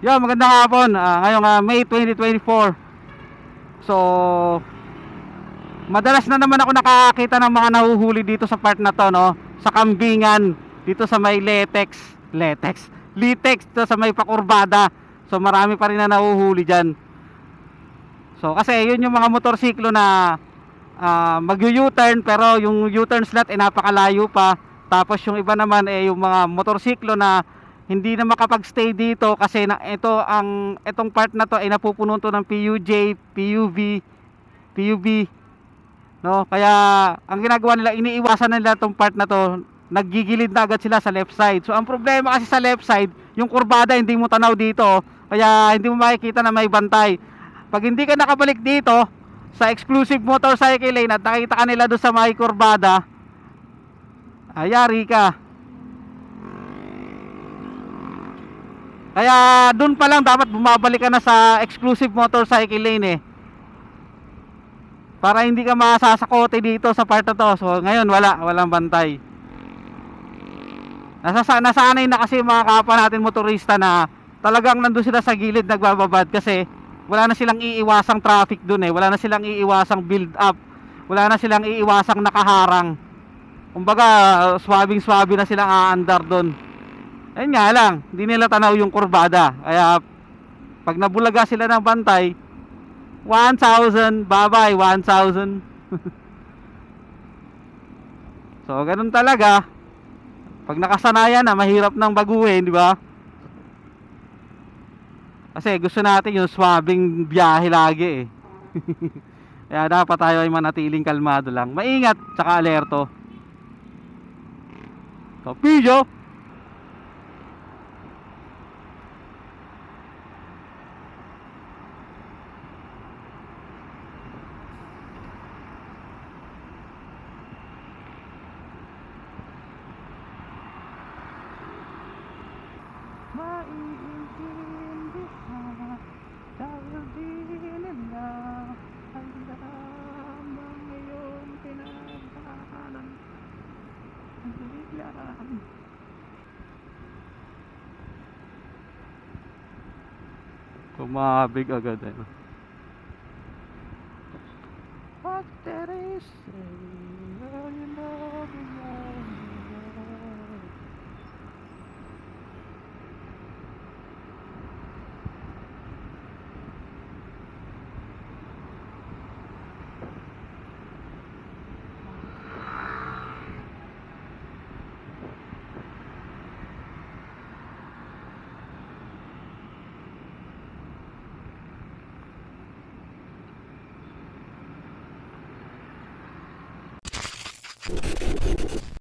Yo, magandang hapon. Ah, ngayong ah, May 2024. So, madalas na naman ako nakakita ng mga nahuhuli dito sa part na to, no? Sa kambingan, dito sa may latex, latex, litex, to sa may pakurbada. So, marami pa rin na nahuhuli dyan. So, kasi yun yung mga motorsiklo na ah, mag-U-turn pero yung U-turn slot ay napakalayo pa. Tapos yung iba naman eh yung mga motorsiklo na hindi na makapag-stay dito kasi na ito ang itong part na to ay napupuno to ng PUJ, PUV, PUV. No? Kaya ang ginagawa nila iniiwasan nila tong part na to, naggigilid na agad sila sa left side. So ang problema kasi sa left side, yung kurbada hindi mo tanaw dito, kaya hindi mo makikita na may bantay. Pag hindi ka nakabalik dito sa exclusive motorcycle lane at nakita ka nila doon sa may kurbada, ayari ka. Kaya doon pa lang dapat bumabalik ka na sa exclusive motorcycle lane eh. Para hindi ka masasakote dito sa part na to. So ngayon wala, walang bantay. Nasa nasanay na kasi mga kapwa natin motorista na talagang nandun sila sa gilid nagbababad kasi wala na silang iiwasang traffic doon eh. Wala na silang iiwasang build up. Wala na silang iiwasang nakaharang. Kumbaga, swabing-swabe na silang aandar doon. Ayun nga lang, hindi nila tanaw yung kurbada. Kaya pag nabulaga sila ng bantay, 1,000, bye-bye, 1,000. so, ganun talaga. Pag nakasanayan na, mahirap nang baguhin, di ba? Kasi gusto natin yung swabing biyahe lagi eh. Kaya dapat tayo ay manatiling kalmado lang. Maingat, tsaka alerto. So, video! Maiintindihan dahil di nila alam ang iyong. Ang biglaan. Tumabig agad eh. What there is